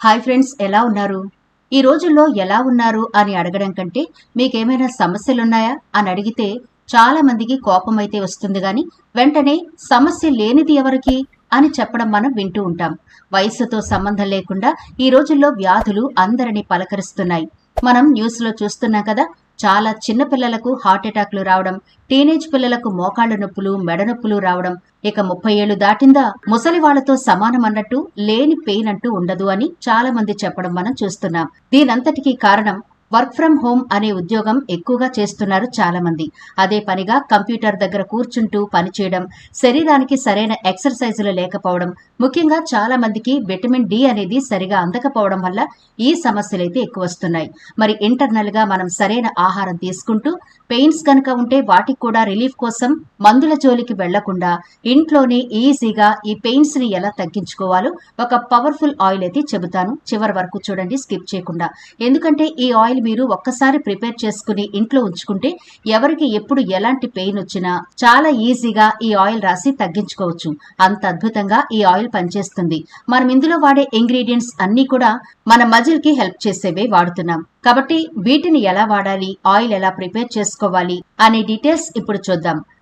Hi friends ఎలా ఉన్నారు? ఈ రోజుల్లో ఎలా ఉన్నారు అని అడగడం కంటే మీకేమైనా సమస్యలున్నాయా అని అడిగితే చాలా మందికి కోపం అయితే వస్తుంది గాని వెంటనే సమస్య లేనిది ఎవరికి అని చెప్పడం మనం వింటూ ఉంటాం. వయస్సుతో సంబంధం లేకుండా ఈ రోజుల్లో వ్యాధులు అందరినీ పలకరిస్తున్నాయి. మనం న్యూస్లో చూస్తున్నాం కదా చాలా చిన్న పిల్లలకు హార్ట్ అటాక్లు రావడం టీనేజ్ పిల్లలకు మోకాళ్ళ నొప్పులు మెడ నొప్పులు రావడం ఇక ముప్పై ఏళ్ళు దాటిందా ముసలి వాళ్ళతో సమానం అన్నట్టు లేని పెయిన్ అంటూ ఉండదు అని చాలా మంది చెప్పడం మనం చూస్తున్నాం. దీనంతటికీ కారణం వర్క్ ఫ్రం హోమ్ అనే ఉద్యోగం ఎక్కువగా చేస్తున్నారు చాలా మంది అదే పనిగా కంప్యూటర్ దగ్గర కూర్చుంటూ పనిచేయడం శరీరానికి సరైన ఎక్సర్సైజులు లేకపోవడం ముఖ్యంగా చాలా మందికి విటమిన్ డి అనేది సరిగా అందకపోవడం వల్ల ఈ సమస్యలైతే ఎక్కువ వస్తున్నాయి మరి ఇంటర్నల్గా మనం సరైన ఆహారం తీసుకుంటూ పెయిన్స్ కనుక ఉంటే వాటికి కూడా రిలీఫ్ కోసం మందుల జోలికి వెళ్ళకుండా ఇంట్లోనే ఈజీగా ఈ పెయిన్స్ని ఎలా తగ్గించుకోవాలో ఒక పవర్ఫుల్ ఆయిల్ అయితే చెబుతాను. చివరి వరకు చూడండి స్కిప్ చేయకుండా. ఎందుకంటే ఈ ఆయిల్ మీరు ఒక్కసారి ప్రిపేర్ చేసుకుని ఇంట్లో ఉంచుకుంటే ఎవరికి ఎప్పుడు ఎలాంటి పెయిన్ వచ్చినా చాలా ఈజీగా ఈ ఆయిల్ రాసి తగ్గించుకోవచ్చు. అంత అద్భుతంగా ఈ ఆయిల్ పనిచేస్తుంది. మనం ఇందులో వాడే ఇంగ్రీడియంట్స్ అన్ని కూడా మన మజిల్కి హెల్ప్ చేసేవే వాడుతున్నాం. కాబట్టి వీటిని ఎలా వాడాలి ఆయిల్ ఎలా ప్రిపేర్ చేసుకోవాలి అనే డీటెయిల్స్ ఇప్పుడు చూద్దాం.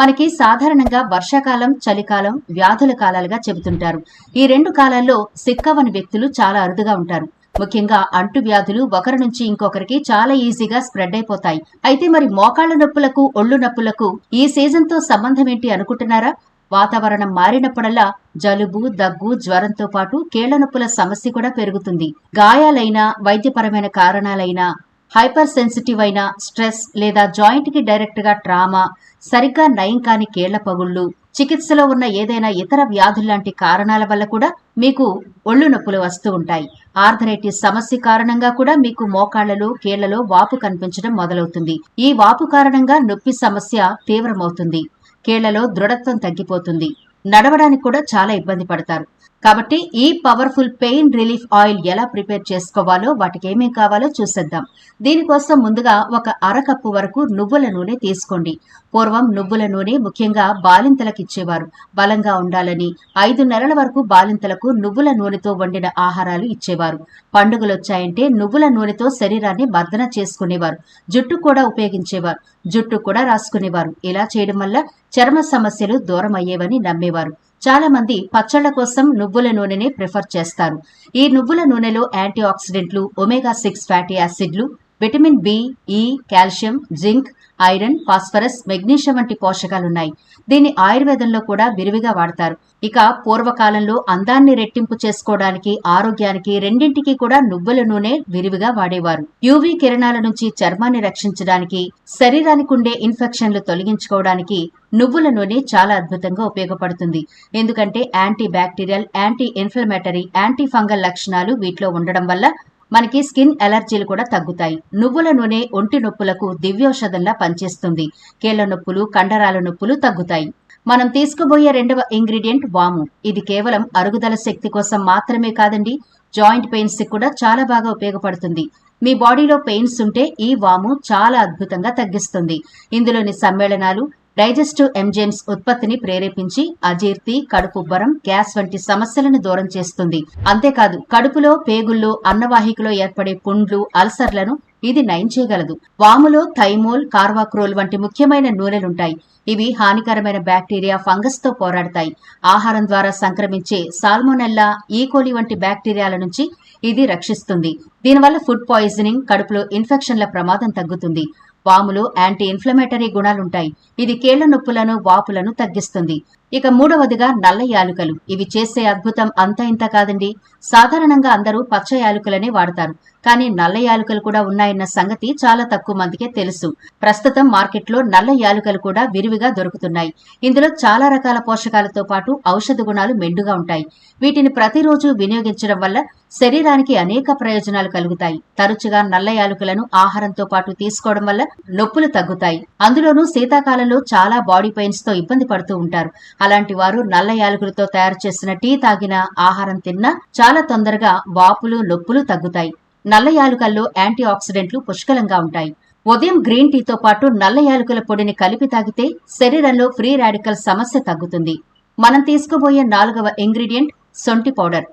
మనకి సాధారణంగా వర్షాకాలం చలికాలం వ్యాధుల కాలాలుగా చెబుతుంటారు. ఈ రెండు కాలాల్లో సిక్కవని వ్యక్తులు చాలా అరుదుగా ఉంటారు. ముఖ్యంగా అంటు వ్యాధులు ఒకరి నుంచి ఇంకొకరికి చాలా ఈజీగా స్ప్రెడ్ అయిపోతాయి. అయితే మరి మోకాళ్ళ నొప్పులకు ఒళ్ళు నొప్పులకు ఈ సీజన్తో సంబంధం ఏంటి అనుకుంటున్నారా? వాతావరణం మారినప్పుడల్లా జలుబు దగ్గు జ్వరంతో పాటు కీళ్ళ నొప్పుల సమస్య కూడా పెరుగుతుంది. గాయాలైన వైద్యపరమైన కారణాలైనా హైపర్ సెన్సిటివ్ అయిన స్ట్రెస్ లేదా జాయింట్కి డైరెక్ట్గా ట్రామా సరిగ్గా నయం కాని కీళ్ళ పగుళ్ళు చికిత్సలో ఉన్న ఏదైనా ఇతర వ్యాధుల్లాంటి కారణాల వల్ల కూడా మీకు ఒళ్ళు నొప్పులు వస్తూ ఉంటాయి. ఆర్థరైటిస్ సమస్య కారణంగా కూడా మీకు మోకాళ్ళలో కీళ్ళలో వాపు కనిపించడం మొదలవుతుంది. ఈ వాపు కారణంగా నొప్పి సమస్య తీవ్రమవుతుంది. కీళ్ళలో దృఢత్వం తగ్గిపోతుంది. నడవడానికి కూడా చాలా ఇబ్బంది పడతారు. కాబట్టి ఈ పవర్ఫుల్ పెయిన్ రిలీఫ్ ఆయిల్ ఎలా ప్రిపేర్ చేసుకోవాలో వాటికి ఏమేం కావాలో చూసేద్దాం. దీనికోసం ముందుగా ఒక అరకప్పు వరకు నువ్వుల నూనె తీసుకోండి. పూర్వం నువ్వుల నూనె ముఖ్యంగా బాలింతలకు ఇచ్చేవారు. బలంగా ఉండాలని ఐదు నెలల వరకు బాలింతలకు నువ్వుల నూనెతో వండిన ఆహారాలు ఇచ్చేవారు. పండుగలు వచ్చాయంటే నువ్వుల నూనెతో శరీరాన్ని మర్దన చేసుకునేవారు. జుట్టు కూడా ఉపయోగించేవారు. జుట్టు కూడా రాసుకునేవారు. ఇలా చేయడం వల్ల చర్మ సమస్యలు దూరం అయ్యేవని నమ్మేవారు. చాలా మంది పచ్చళ్ళ కోసం నువ్వుల నూనెనే ప్రిఫర్ చేస్తారు. ఈ నువ్వుల నూనెలో యాంటీ ఆక్సిడెంట్లు omega six fatty యాసిడ్లు vitamin B E calcium zinc iron phosphorus magnesium వంటి పోషకాలున్నాయి. దీన్ని ఆయుర్వేదంలో కూడా విరివిగా వాడతారు. ఇక పూర్వకాలంలో అందాన్ని రెట్టింపు చేసుకోవడానికి ఆరోగ్యానికి రెండింటికి కూడా నువ్వుల నూనె విరివిగా వాడేవారు. యూవీ కిరణాల నుంచి చర్మాన్ని రక్షించడానికి శరీరానికి ఉండే ఇన్ఫెక్షన్లు తొలగించుకోవడానికి నువ్వుల నూనె చాలా అద్భుతంగా ఉపయోగపడుతుంది. ఎందుకంటే anti bacterial anti inflammatory anti fungal లక్షణాలు వీటిలో ఉండడం వల్ల మనకి స్కిన్ ఎలర్జీలు కూడా తగ్గుతాయి. నువ్వుల నూనె ఒంటి నొప్పులకు దివ్యౌషధంలా పనిచేస్తుంది. కీళ్ళ నొప్పులు కండరాల నొప్పులు తగ్గుతాయి. మనం తీసుకుబోయే రెండవ ఇంగ్రీడియంట్ వాము. ఇది కేవలం అరుగుదల శక్తి కోసం మాత్రమే కాదండి జాయింట్ పెయిన్స్ కూడా చాలా బాగా ఉపయోగపడుతుంది. మీ బాడీలో పెయిన్స్ ఉంటే ఈ వాము చాలా అద్భుతంగా తగ్గిస్తుంది. ఇందులోని సమ్మేళనాలు డైజెస్టివ్ ఎంజైమ్స్ ఉత్పత్తిని ప్రేరేపించి అజీర్తి కడుపుబ్బరం గ్యాస్ వంటి సమస్యలను దూరం చేస్తుంది. అంతేకాదు కడుపులో పేగుల్లో అన్నవాహికలో ఏర్పడే పుండ్లు అల్సర్లను ఇది నయం చేయగలదు. వాములో థైమోల్ కార్వాక్రోల్ వంటి ముఖ్యమైన నూనెలుంటాయి. ఇవి హానికరమైన బ్యాక్టీరియా ఫంగస్తో పోరాడతాయి. ఆహారం ద్వారా సంక్రమించే సాల్మోనెల్లా ఈకోలి వంటి బ్యాక్టీరియాల నుంచి ఇది రక్షిస్తుంది. దీనివల్ల ఫుడ్ పాయిజనింగ్ కడుపులో ఇన్ఫెక్షన్ల ప్రమాదం తగ్గుతుంది. వాములు యాంటీ ఇన్ఫ్లమేటరీ గుణాలుంటాయి. ఇది కీళ్ళ నొప్పులను వాపులను తగ్గిస్తుంది. ఇక మూడవదిగా నల్ల యాలుకలు. ఇవి చేసే అద్భుతం అంత ఇంత కాదండి. సాధారణంగా అందరూ పచ్చ యాలుకలనే వాడతారు. కానీ నల్ల యాలుకలు కూడా ఉన్నాయన్న సంగతి చాలా తక్కువ మందికే తెలుసు. ప్రస్తుతం మార్కెట్లో నల్ల యాలుకలు కూడా విరివిగా దొరుకుతున్నాయి. ఇందులో చాలా రకాల పోషకాలతో పాటు ఔషధ గుణాలు మెండుగా ఉంటాయి. వీటిని ప్రతిరోజు వినియోగించడం వల్ల శరీరానికి అనేక ప్రయోజనాలు కలుగుతాయి. తరచుగా నల్ల యాలుకలను ఆహారంతో పాటు తీసుకోవడం వల్ల నొప్పులు తగ్గుతాయి. అందులోనూ శీతాకాలంలో చాలా బాడీ పెయిన్స్తో ఇబ్బంది పడుతూ ఉంటారు. అలాంటి వారు నల్ల యాలకులతో తయారు చేసిన టీ తాగినా ఆహారం తిన్నా చాలా తొందరగా వాపులు నొప్పులు తగ్గుతాయి. నల్ల యాలుకల్లో యాంటీ ఆక్సిడెంట్లు పుష్కలంగా ఉంటాయి. ఉదయం గ్రీన్ టీతో పాటు నల్ల యాలుకల పొడిని కలిపి తాగితే శరీరంలో ఫ్రీ రాడికల్ సమస్య తగ్గుతుంది. మనం తీసుకోబోయే నాలుగవ ఇంగ్రీడియంట్ సొంటి పౌడర్.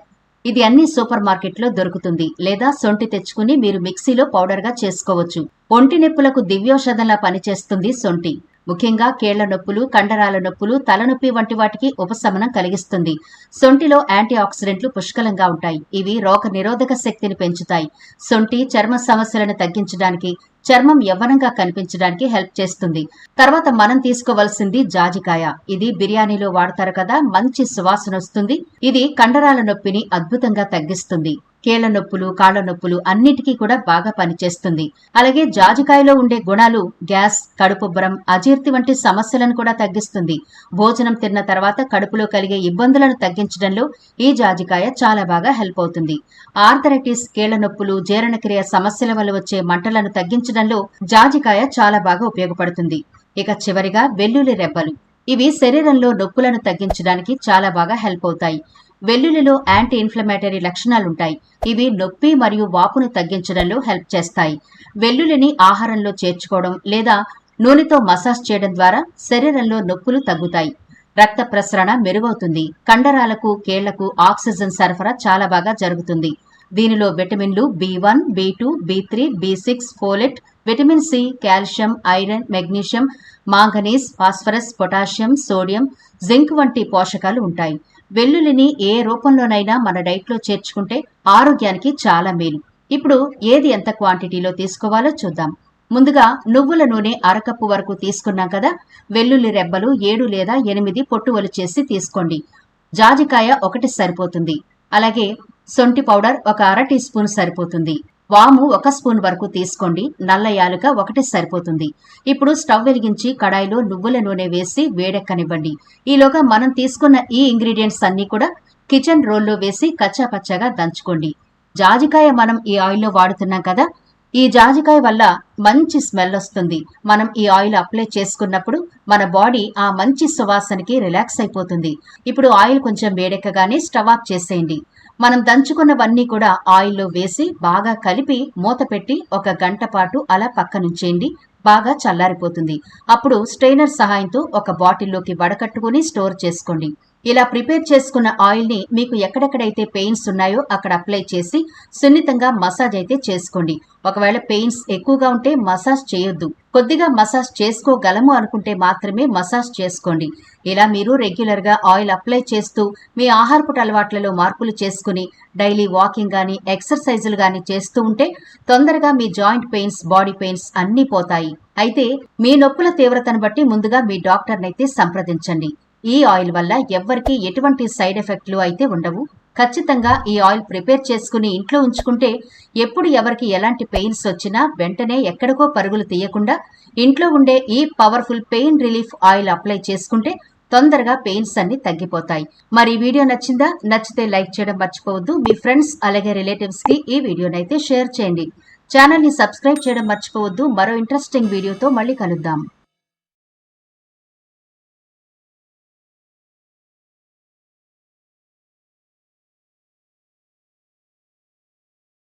ఇది అన్ని సూపర్ మార్కెట్లో దొరుకుతుంది లేదా సొంటి తెచ్చుకుని మీరు మిక్సీలో పౌడర్గా చేసుకోవచ్చు. ఒంటి నొప్పులకు దివ్యౌషధంలా పనిచేస్తుంది సొంటి. ముఖ్యంగా కేళ్ళ నొప్పులు కండరాల నొప్పులు తలనొప్పి వంటి వాటికి ఉపశమనం కలిగిస్తుంది. సొంటిలో యాంటీ ఆక్సిడెంట్లు పుష్కలంగా ఉంటాయి. ఇవి రోగ నిరోధక శక్తిని పెంచుతాయి. సొంటి చర్మ సమస్యలను తగ్గించడానికి చర్మం యవ్వనంగా కనిపించడానికి హెల్ప్ చేస్తుంది. తర్వాత మనం తీసుకోవాల్సింది జాజికాయ. ఇది బిర్యానీలో వాడతారు కదా మంచి సువాసన వస్తుంది. ఇది కండరాల నొప్పిని అద్భుతంగా తగ్గిస్తుంది. కీళ్ళ నొప్పులు కాళ్ళ నొప్పులు అన్నిటికీ కూడా బాగా పనిచేస్తుంది. అలాగే జాజికాయలో ఉండే గుణాలు గ్యాస్ కడుపుబ్బరం అజీర్తి వంటి సమస్యలను కూడా తగ్గిస్తుంది. భోజనం తిన్న తర్వాత కడుపులో కలిగే ఇబ్బందులను తగ్గించడంలో ఈ జాజికాయ చాలా బాగా హెల్ప్ అవుతుంది. ఆర్థరైటిస్ కీళ్ళ నొప్పులు జీర్ణక్రియ సమస్యల వల్ల వచ్చే మంటలను తగ్గించడంలో జాజికాయ చాలా బాగా ఉపయోగపడుతుంది. ఇక చివరిగా వెల్లుల్లి రెబ్బలు. ఇవి శరీరంలో నొప్పులను తగ్గించడానికి చాలా బాగా హెల్ప్ అవుతాయి. వెల్లుల్లిలో యాంటీ ఇన్ఫ్లమేటరీ లక్షణాలుంటాయి. ఇవి నొప్పి మరియు వాపును తగ్గించడంలో హెల్ప్ చేస్తాయి. వెల్లుల్లిని ఆహారంలో చేర్చుకోవడం లేదా నూనెతో మసాజ్ చేయడం ద్వారా శరీరంలో నొప్పులు తగ్గుతాయి. రక్త ప్రసరణ మెరుగవుతుంది. కండరాలకు కేళ్ళకు ఆక్సిజన్ సరఫరా చాలా బాగా జరుగుతుంది. దీనిలో విటమిన్లు B one B two B three B six folate vitamin C calcium iron magnesium manganese phosphorus potassium sodium zinc వంటి పోషకాలు ఉంటాయి. వెల్లుల్లిని ఏ రూపంలోనైనా మన డైట్లో చేర్చుకుంటే ఆరోగ్యానికి చాలా మేలు. ఇప్పుడు ఏది ఎంత క్వాంటిటీలో తీసుకోవాలో చూద్దాం. ముందుగా నువ్వుల నూనె అరకప్పు వరకు తీసుకున్నాం కదా వెల్లుల్లి రెబ్బలు ఏడు లేదా ఎనిమిది పొట్టువలు చేసి తీసుకోండి. జాజికాయ ఒకటి సరిపోతుంది. అలాగే సొంటి పౌడర్ ఒక అర టీ స్పూన్ సరిపోతుంది. వాము ఒక స్పూన్ వరకు తీసుకోండి. నల్ల యాలుక ఒకటి సరిపోతుంది. ఇప్పుడు స్టవ్ వెలిగించి కడాయిలో నువ్వుల నూనె వేసి వేడెక్కనివ్వండి. ఈలోగా మనం తీసుకున్న ఈ ఇంగ్రీడియంట్స్ అన్ని కూడా కిచెన్ రోల్లో వేసి కచ్చాపచ్చాగా దంచుకోండి. జాజికాయ మనం ఈ ఆయిల్లో వాడుతున్నాం కదా? ఈ జాజికాయ వల్ల మంచి స్మెల్ వస్తుంది. మనం ఈ ఆయిల్ అప్లై చేసుకున్నప్పుడు మన బాడీ ఆ మంచి సువాసనకి రిలాక్స్ అయిపోతుంది. ఇప్పుడు ఆయిల్ కొంచెం వేడెక్కగానే స్టవ్ ఆఫ్ చేసేయండి. మనం దంచుకున్నవన్నీ కూడా ఆయిల్లో వేసి బాగా కలిపి మూత పెట్టి ఒక గంట పాటు అలా పక్కనుంచేయండి. బాగా చల్లారిపోతుంది. అప్పుడు స్ట్రెయినర్ సహాయంతో ఒక బాటిల్లోకి వడకట్టుకుని స్టోర్ చేసుకోండి. ఇలా ప్రిపేర్ చేసుకున్న ఆయిల్ని మీకు ఎక్కడెక్కడైతే పెయిన్స్ ఉన్నాయో అక్కడ అప్లై చేసి సున్నితంగా మసాజ్ అయితే చేసుకోండి. ఒకవేళ పెయిన్స్ ఎక్కువగా ఉంటే మసాజ్ చేయొద్దు. కొద్దిగా మసాజ్ చేసుకోగలము అనుకుంటే మాత్రమే మసాజ్ చేసుకోండి. ఇలా మీరు రెగ్యులర్గా ఆయిల్ అప్లై చేస్తూ మీ ఆహారపు అలవాట్లలో మార్పులు చేసుకుని డైలీ వాకింగ్ కానీ ఎక్సర్సైజులు కానీ చేస్తూ ఉంటే తొందరగా మీ జాయింట్ పెయిన్స్ బాడీ పెయిన్స్ అన్నీ పోతాయి. అయితే మీ నొప్పుల తీవ్రతను బట్టి ముందుగా మీ డాక్టర్నైతే సంప్రదించండి. ఈ ఆయిల్ వల్ల ఎవ్వరికీ ఎటువంటి సైడ్ ఎఫెక్ట్లు అయితే ఉండవు. ఖచ్చితంగా ఈ ఆయిల్ ప్రిపేర్ చేసుకుని ఇంట్లో ఉంచుకుంటే ఎప్పుడు ఎవరికి ఎలాంటి పెయిన్స్ వచ్చినా వెంటనే ఎక్కడికో పరుగులు తీయకుండా ఇంట్లో ఉండే ఈ powerful pain relief oil apply చేసుకుంటే తొందరగా పెయిన్స్ అన్ని తగ్గిపోతాయి. మరి వీడియో నచ్చిందా? నచ్చితే లైక్ చేయడం మర్చిపోవద్దు. మీ ఫ్రెండ్స్ అలాగే రిలేటివ్స్కి ఈ వీడియోనైతే షేర్ చేయండి. ఛానల్ని సబ్స్క్రైబ్ చేయడం మర్చిపోవద్దు. మరో ఇంట్రెస్టింగ్ వీడియోతో మళ్ళీ కలుద్దాం.